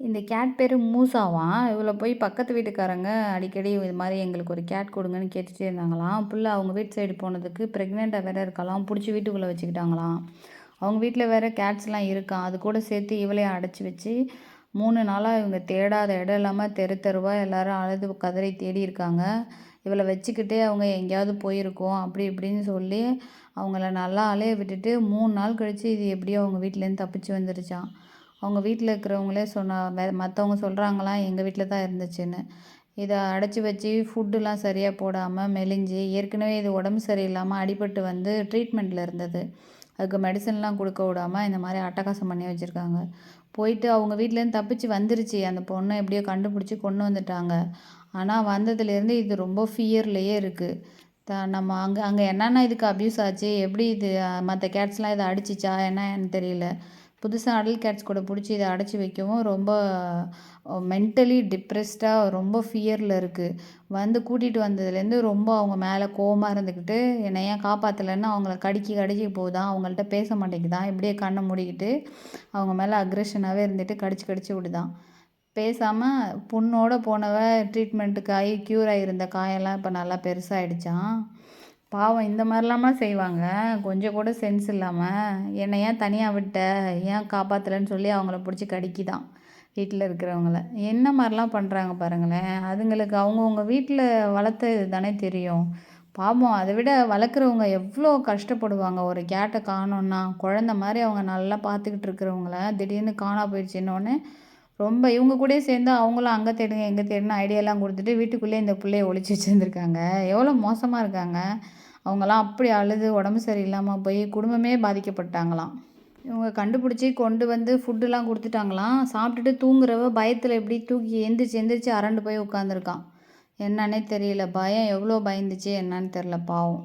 இந்த கேட் பேர் மூசாவான் இவ்வளோ போய் பக்கத்து வீட்டுக்காரங்க அடிக்கடி இது மாதிரி எங்களுக்கு ஒரு கேட் கொடுங்கன்னு கேட்டுகிட்டே இருந்தாங்களாம். புள்ள அவங்க வீட்டு சைடு போனதுக்கு ப்ரெக்னெண்ட்டாக வேறு இருக்கலாம் பிடிச்சி வீட்டுக்குள்ளே வச்சுக்கிட்டாங்களாம். அவங்க வீட்டில் வேறு கேட்ஸ்லாம் இருக்கான் அது கூட சேர்த்து இவளையும் அடைச்சி வச்சு மூணு நாளாக இவங்க தேடாத இடம் இல்லாமல் தெரு தெருவாக எல்லோரும் அழுது கதறி தேடி இருக்காங்க. இவளை வச்சுக்கிட்டே அவங்க எங்கேயாவது போயிருக்கோம். அப்படி இப்படின்னு சொல்லி அவங்கள நல்லா அலைய விட்டுட்டு மூணு நாள் கழித்து இது எப்படியோ அவங்க வீட்டிலேருந்து தப்பிச்சு வந்துருச்சான் அவங்க வீட்டில் இருக்கிறவங்களே சொன்னா மற்றவங்க சொல்கிறாங்களாம் எங்கள் வீட்டில் தான் இருந்துச்சுன்னு. இதை அடைச்சி வச்சு ஃபுட்டுலாம் சரியாக போடாமல் மெலிஞ்சு ஏற்கனவே இது உடம்பு சரியில்லாமல் அடிபட்டு வந்து ட்ரீட்மெண்ட்டில் இருந்தது. அதுக்கு மெடிசன்லாம் கொடுக்க விடாமல் இந்த மாதிரி அட்டகாசம் பண்ணி வச்சுருக்காங்க. போயிட்டு அவங்க வீட்டிலேருந்து தப்பிச்சு வந்துருச்சு. அந்த பொண்ணை எப்படியோ கண்டுபிடிச்சி கொண்டு வந்துட்டாங்க. ஆனால் வந்ததுலேருந்து இது ரொம்ப ஃபியர்லேயே இருக்குது த நம்ம அங்கே அங்கே என்னென்ன இதுக்கு அப்யூஸ் ஆச்சு? எப்படி இது மற்ற கேட்ஸ்லாம் இதை அடிச்சிச்சா? என்னன்னு தெரியல. புதுசாக அடல் கேட்ஸ் கூட பிடிச்சி இதை அடைச்சி வைக்கவும் ரொம்ப மென்டலி டிப்ரெஸ்டாக ரொம்ப ஃபியரில் இருக்குது வந்து கூட்டிகிட்டு வந்ததுலேருந்து ரொம்ப அவங்க மேலே கோவமாக இருந்துக்கிட்டு என்னை ஏன் காப்பாற்றலைன்னு அவங்கள கடிக்கி கடிக்கி போகுதான் அவங்கள்ட்ட பேச மாட்டேங்குதான் இப்படியே கண்ணை மூடிக்கிட்டு அவங்க மேலே அக்ரெஷனாகவே இருந்துட்டு கடிச்சு கடிச்சு விடுதான் பேசாமல் புண்ணோட போனவ ட்ரீட்மெண்ட்டுக்கு ஆகி க்யூர் ஆகியிருந்த காயெல்லாம் இப்போ நல்லா பெருசாகிடுச்சான் பாவம் இந்த மாதிரிலாமா செய்வாங்க. கொஞ்சம் கூட சென்ஸ் இல்லாமல் என்னை ஏன் தனியாக விட்ட? ஏன் காப்பாற்றலன்னு சொல்லி அவங்கள பிடிச்சி கடிக்கிதான் வீட்டில் இருக்கிறவங்கள. என்ன மாதிரிலாம் பண்ணுறாங்க பாருங்களேன். அதுங்களுக்கு அவங்கவுங்க வீட்டில் வளர்த்த தானே தெரியும். பாவம் அதை விட வளர்க்குறவங்க எவ்வளோ கஷ்டப்படுவாங்க. ஒரு கேட்டை காணோன்னா குழந்த மாதிரி அவங்க நல்லா பார்த்துக்கிட்டு இருக்கிறவங்கள திடீர்னு காணா போயிடுச்சுன்னொன்னே ரொம்ப இவங்க கூட சேர்ந்து அவங்களும் அங்கே தேடுங்க எங்கே தேடுன்னு ஐடியாலாம் கொடுத்துட்டு வீட்டுக்குள்ளேயே இந்த பிள்ளைய ஒழிச்சு வச்சுருந்துருக்காங்க. எவ்வளோ மோசமாக இருக்காங்க. அவங்களாம் அப்படி அழுது உடம்பு சரியில்லாமல் போய் குடும்பமே பாதிக்கப்பட்டாங்களாம். இவங்க கண்டுபிடிச்சி கொண்டு வந்து ஃபுட்டுலாம் கொடுத்துட்டாங்களாம். சாப்பிட்டுட்டு தூங்குறவ பயத்தில் எப்படி தூக்கி எந்திரிச்சு எந்திரிச்சு அரண்டு போய் உட்காந்துருக்கான் என்னன்னே தெரியல. பயம் எவ்வளோ பயந்துச்சு என்னன்னு தெரில பாவம்.